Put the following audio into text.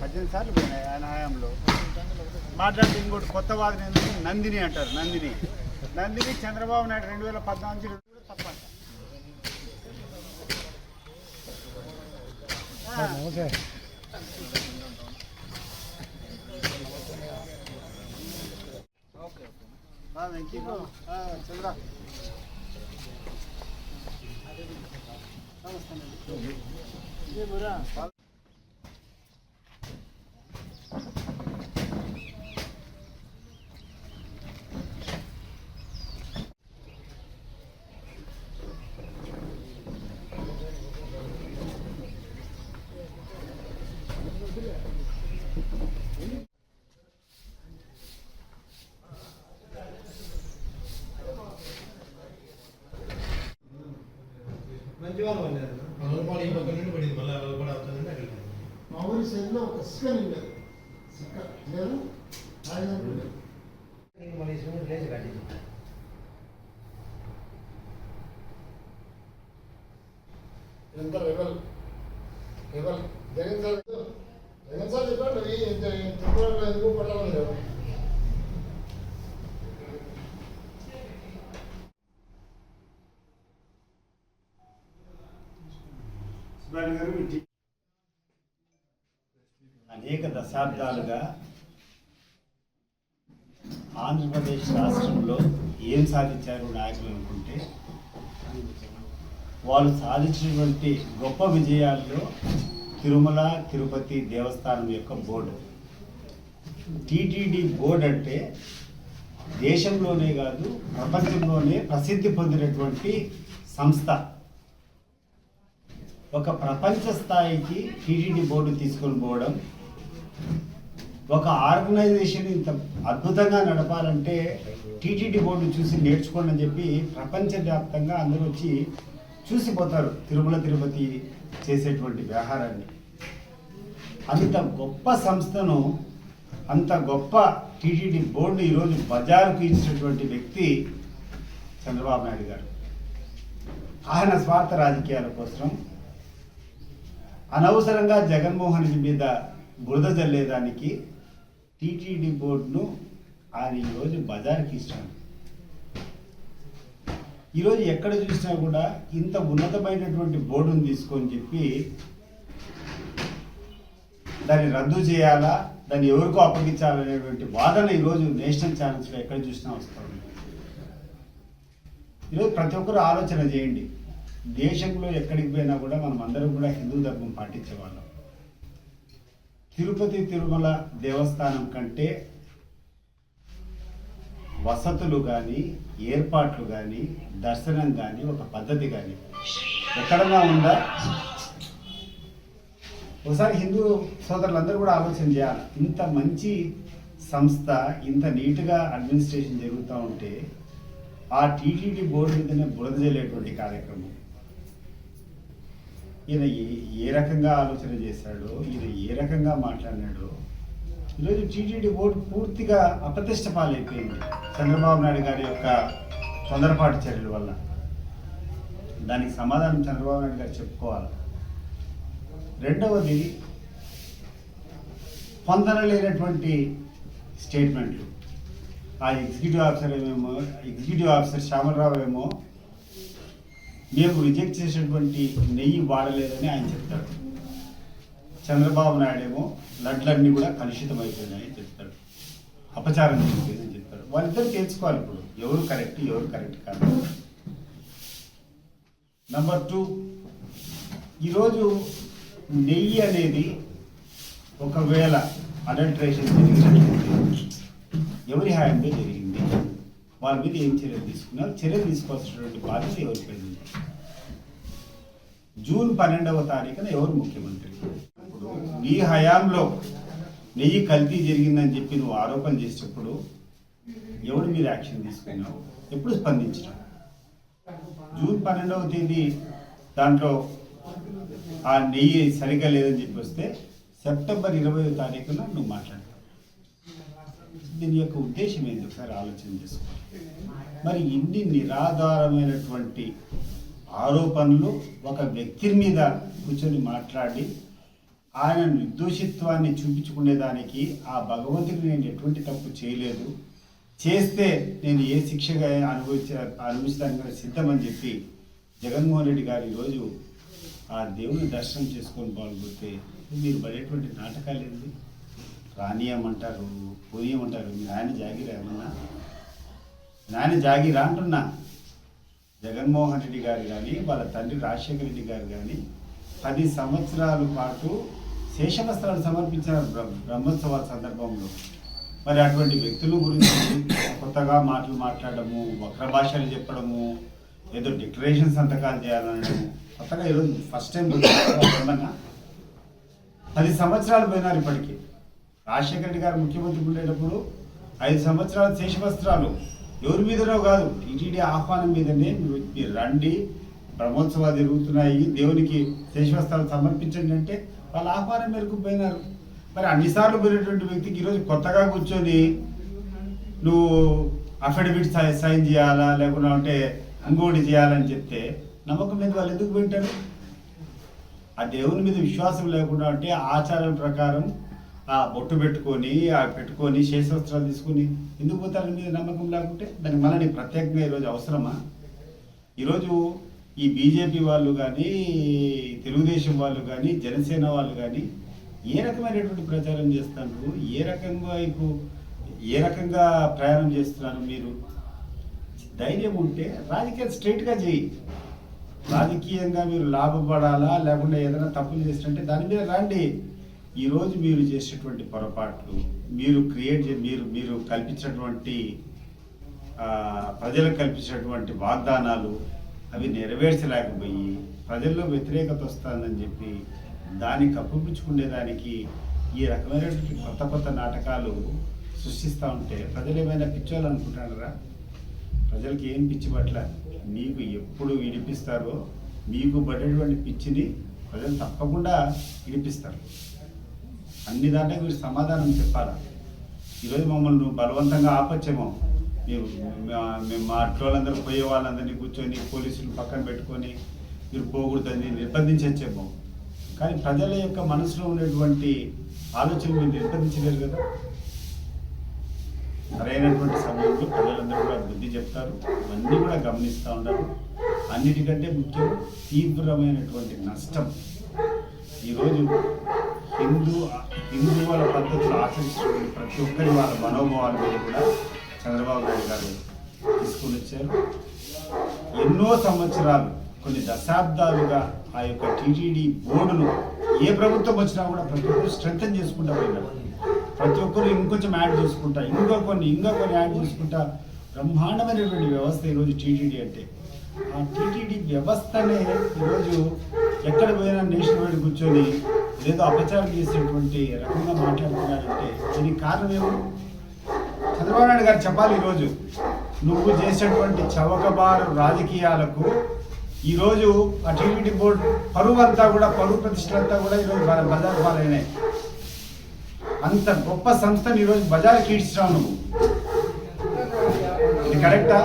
పద్దెనిమిది సార్లు పోయినాయి ఆయన హయాంలో మాట్లాడితే ఇంకోటి కొత్త వాదన ఏంటంటే నందిని అంటారు నందిని. నందిని చంద్రబాబు నాయుడు రెండు వేల పద్నాలుగు నుంచి కూడా తప్పంట బాబు. చంద్ర. నమస్తే. బుర్రా? మంచి వాళ్ళు పడినారు అలపాడు ఈ పక్క నుండి పడింది మళ్ళీ అలపాడు అవుతుందంటే అక్కడ మా ఊరి సైడ్లో ఒక సిక్కని లేదు సిక్క లేదు ఆయన లేదు మళ్ళీ సిమెంట్ లేచి కట్టింది ఎంత లెవెల్ లెవెల్ జగన్ సార్ గారు అనేక దశాబ్దాలుగా ఆంధ్రప్రదేశ్ రాష్ట్రంలో ఏం సాధించారు నాయకులు అనుకుంటే వాళ్ళు సాధించినటువంటి గొప్ప విజయాల్లో తిరుమల తిరుపతి దేవస్థానం యొక్క బోర్డు. టీటీడీ బోర్డు అంటే దేశంలోనే కాదు ప్రపంచంలోనే ప్రసిద్ధి పొందినటువంటి సంస్థ. ఒక ప్రపంచ స్థాయికి టీటీడీ బోర్డు తీసుకొని పోవడం ఒక ఆర్గనైజేషన్ ఇంత అద్భుతంగా నడపాలంటే టీటీడీ బోర్డు చూసి నేర్చుకోండి అని చెప్పి ప్రపంచవ్యాప్తంగా అందరూ వచ్చి చూసిపోతారు తిరుమల తిరుపతి చేసేటువంటి వ్యవహారాన్ని. అంత గొప్ప సంస్థను అంత గొప్ప టీటీడీ బోర్డు ఈరోజు బజారుకు ఇచ్చినటువంటి వ్యక్తి చంద్రబాబు నాయుడు గారు. ఆయన స్వార్థ రాజకీయాల కోసం అనవసరంగా జగన్మోహన్ రెడ్డి మీద బురద జల్లేదానికి టీటీడీ బోర్డును ఆయన ఈరోజు బజార్కి ఇస్తాను ఈరోజు ఎక్కడ చూసినా కూడా ఇంత ఉన్నతమైనటువంటి బోర్డును తీసుకొని చెప్పి దాన్ని రద్దు చేయాలా దాన్ని ఎవరికో అప్పగించాలనేటువంటి వాదన ఈరోజు నేషనల్ ఛానల్స్లో ఎక్కడ చూసినా వస్తుంది ఈరోజు ప్రతి ఒక్కరు ఆలోచన చేయండి. దేశంలో ఎక్కడికి పోయినా కూడా మనం అందరం కూడా హిందూ ధర్మం పాటించేవాళ్ళం. తిరుపతి తిరుమల దేవస్థానం కంటే వసతులు కానీ ఏర్పాట్లు కానీ దర్శనం కానీ ఒక పద్ధతి కానీ ఎక్కడన్నా ఉందా? ఒకసారి హిందూ సోదరులందరూ కూడా ఆలోచన చేయాలి. ఇంత మంచి సంస్థ ఇంత నీట్గా అడ్మినిస్ట్రేషన్ జరుగుతూ ఉంటే ఆ టీటీడీ బోర్డు మీదనే బురద జల్లేటువంటి కార్యక్రమం. ఈయన ఏ రకంగా ఆలోచన చేశాడో ఈయన ఏ రకంగా మాట్లాడినాడో ఈరోజు టీటీడీ బోర్డు పూర్తిగా అప్రతిష్ట పాలైపోయింది చంద్రబాబు నాయుడు గారి యొక్క తొందరపాటు చర్యల వల్ల. దానికి సమాధానం చంద్రబాబు నాయుడు గారు చెప్పుకోవాలి. రెండవది పొందనలేనటువంటి స్టేట్మెంట్లు. ఆ ఎగ్జిక్యూటివ్ ఆఫీసర్ ఏమేమో ఎగ్జిక్యూటివ్ ఆఫీసర్ శ్యామలరావు ఏమో మేము రిజెక్ట్ చేసినటువంటి నెయ్యి వాడలేదని ఆయన చెప్తాడు. చంద్రబాబు నాయుడు ఏమో లడ్లన్నీ కూడా కలుషితం అయిపోయినాయని చెప్తాడు. అపచారం చేసేదని చెప్తాడు. వాళ్ళిద్దరు తెలుసుకోవాలి ఇప్పుడు. ఎవరు కరెక్ట్ ఎవరు కరెక్ట్ కాదు. నంబర్ టూ ఈరోజు నెయ్యి అనేది ఒకవేళ అడల్ట్రేషన్ జరిగినట్లయితే ఎవరి హాయంలో జరిగింది? వారి మీద ఏం చర్యలు తీసుకున్నారు? చర్యలు తీసుకోవాల్సినటువంటి బాధ్యత ఎవరిపై జూన్ పన్నెండవ తారీఖున ఎవరు ముఖ్యమంత్రి? ఇప్పుడు నీ హయాంలో నెయ్యి కల్తీ జరిగిందని చెప్పి నువ్వు ఆరోపణ చేసేటప్పుడు ఎవరి మీద యాక్షన్ తీసుకున్నావు ఎప్పుడు స్పందించిన జూన్ పన్నెండవ తేదీ దాంట్లో ఆ నెయ్యి సరిగా లేదని చెప్పి వస్తే సెప్టెంబర్ ఇరవై తారీఖున నువ్వు మాట్లాడతావు. దీని యొక్క ఉద్దేశం ఏంటి? ఒకసారి ఆలోచన చేసుకో. మరి ఇన్ని నిరాధారమైనటువంటి ఆరోపణలు ఒక వ్యక్తి మీద కూర్చొని మాట్లాడి ఆయన నిర్దోషిత్వాన్ని చూపించుకునేదానికి ఆ భగవంతుడిని నేను ఎటువంటి తప్పు చేయలేదు. చేస్తే నేను ఏ శిక్షగా అనుభవించ అనుభవించడానికి కూడా సిద్ధమని చెప్పి జగన్మోహన్ రెడ్డి గారు ఈరోజు ఆ దేవుని దర్శనం చేసుకొని పాల్గొతే మీరు పడేటువంటి నాటకాలు ఏంది రానియమంటారు పోనీయమంటారు మీ ఆయన జాగిరా నాని నాయన జాగిరా అంటున్నా. జగన్మోహన్ రెడ్డి గారు కానీ వాళ్ళ తండ్రి రాజశేఖర రెడ్డి గారు కానీ పది సంవత్సరాల పాటు శేషవస్త్రాలు సమర్పించారు బ్రహ్మోత్సవాల సందర్భంలో. మరి అటువంటి వ్యక్తుల గురించి కొత్తగా మాటలు మాట్లాడము వక్ర భాషలు చెప్పడము ఏదో డిక్లరేషన్ సంతకాలు చేయాలనడము కొత్తగా ఈరోజు ఫస్ట్ టైం పది సంవత్సరాలు పోయినారు ఇప్పటికీ. రాజశేఖర రెడ్డి గారు ముఖ్యమంత్రి ఉండేటప్పుడు ఐదు సంవత్సరాలు శేషవస్త్రాలు. ఎవరి మీదనో కాదు. టీటీడీ ఆహ్వానం మీదనే మీరు మీరు రండి. బ్రహ్మోత్సవాలు జరుగుతున్నాయి. దేవునికి శేషవస్త్రాలు సమర్పించండి అంటే వాళ్ళ ఆహ్వానం మేరకు పోయినారు. మరి అన్నిసార్లు పోయినటువంటి వ్యక్తికి ఈరోజు కొత్తగా కూర్చొని నువ్వు అఫిడవిట్ సైన్ చేయాలా? లేకుండా అంటే ఇంకోటి చేయాలని చెప్తే నమ్మకం మీద వాళ్ళు ఎందుకు వింటారు ఆ దేవుని మీద విశ్వాసం లేకుండా అంటే ఆచారం ప్రకారం ఆ బొట్టు పెట్టుకొని ఆ పెట్టుకొని శేషవస్త్రాలు తీసుకొని ఎందుకు పోతారు మీద నమ్మకం లేకుంటే? దానికి మళ్ళీ నీకు ప్రత్యేకంగా ఈరోజు అవసరమా? ఈరోజు ఈ బీజేపీ వాళ్ళు కానీ తెలుగుదేశం వాళ్ళు కానీ జనసేన వాళ్ళు కానీ ఏ రకమైనటువంటి ప్రచారం చేస్తున్నారు? ఏ రకంగా ఇప్పుడు ఏ రకంగా ప్రయాణం చేస్తున్నారు మీరు? ధైర్యం ఉంటే రాజకీయాలు స్ట్రైట్గా చేయి. రాజకీయంగా మీరు లాభపడాలా? లేకుండా ఏదైనా తప్పులు చేస్తుంటే దాని మీద రండి. ఈరోజు మీరు చేసేటువంటి పొరపాట్లు మీరు క్రియేట్ మీరు మీరు కల్పించినటువంటి ప్రజలకు కల్పించినటువంటి వాగ్దానాలు అవి నెరవేర్చలేకపోయి ప్రజల్లో వ్యతిరేకత వస్తుందని చెప్పి దాన్ని కప్పిపుచ్చుకునేదానికి ఈ రకమైనటువంటి కొత్త కొత్త నాటకాలు సృష్టిస్తూ ఉంటే ప్రజలు ఏమైనా పిచ్చోళ్ళు అనుకుంటారా ప్రజలకి ఏం పిచ్చి పట్ల? మీకు ఎప్పుడు వినిపిస్తారో మీకు పడేటువంటి పిచ్చిని ప్రజలు తప్పకుండా వినిపిస్తారు. అన్ని దాంట్లో మీరు సమాధానం చెప్పాలా? ఈరోజు మమ్మల్ని నువ్వు బలవంతంగా ఆపచ్చేమో. మేము మా- మేము మా అట్లోళ్ళందరూ పోయే వాళ్ళందరినీ కూర్చొని పోలీసులు పక్కన పెట్టుకొని మీరు పోకూడదని నిర్బంధించేమో కానీ ప్రజల యొక్క మనసులో ఉన్నటువంటి ఆలోచనలు మీరు నిర్బంధించలేరు కదా? సరైనటువంటి సమయంలో ప్రజలందరూ కూడా బుద్ధి చెప్తారు ఇవన్నీ కూడా గమనిస్తూ ఉంటారు అన్నిటికంటే ముఖ్యం తీవ్రమైనటువంటి నష్టం. ఈరోజు హిందూ హిందువుల పద్ధతులు ఆచరించుకుని ప్రతి ఒక్కరి వాళ్ళ మనోభావాల మీద కూడా చంద్రబాబు నాయుడు గారు తీసుకుని వచ్చారు. ఎన్నో సంవత్సరాలు కొన్ని దశాబ్దాలుగా ఆ యొక్క టీటీడీ బోర్డును ఏ ప్రభుత్వం వచ్చినా కూడా ప్రతి ఒక్కరు స్ట్రెంగ్ చేసుకుంటా పోయినారు. ప్రతి ఒక్కరు ఇంకొంచెం యాడ్ చేసుకుంటా ఇంకా కొన్ని ఇంకా కొన్ని యాడ్ చేసుకుంటా బ్రహ్మాండమైనటువంటి వ్యవస్థ ఈరోజు టీటీడీ అంటే. ఆ టీటీడీ వ్యవస్థనే ఈరోజు ఎక్కడ పోయినా నేషన్ వైడ్ కూర్చొని ఏదో అపచారం చేసేటువంటి రకంగా మాట్లాడుతున్నారంటే దీనికి కారణం ఏమో? చంద్రబాబు నాయుడు గారు చెప్పాలి ఈరోజు. నువ్వు చేసేటువంటి చవకబారు రాజకీయాలకు ఈరోజు ఆ టీటీడీ బోర్డు పరువు అంతా కూడా పరువు ప్రతిష్టలంతా కూడా ఈరోజు బజార్ పాలైనాయి. అంత గొప్ప సంస్థను ఈరోజు బజార్ కీడ్చినావు నువ్వు. ఇది కరెక్టా?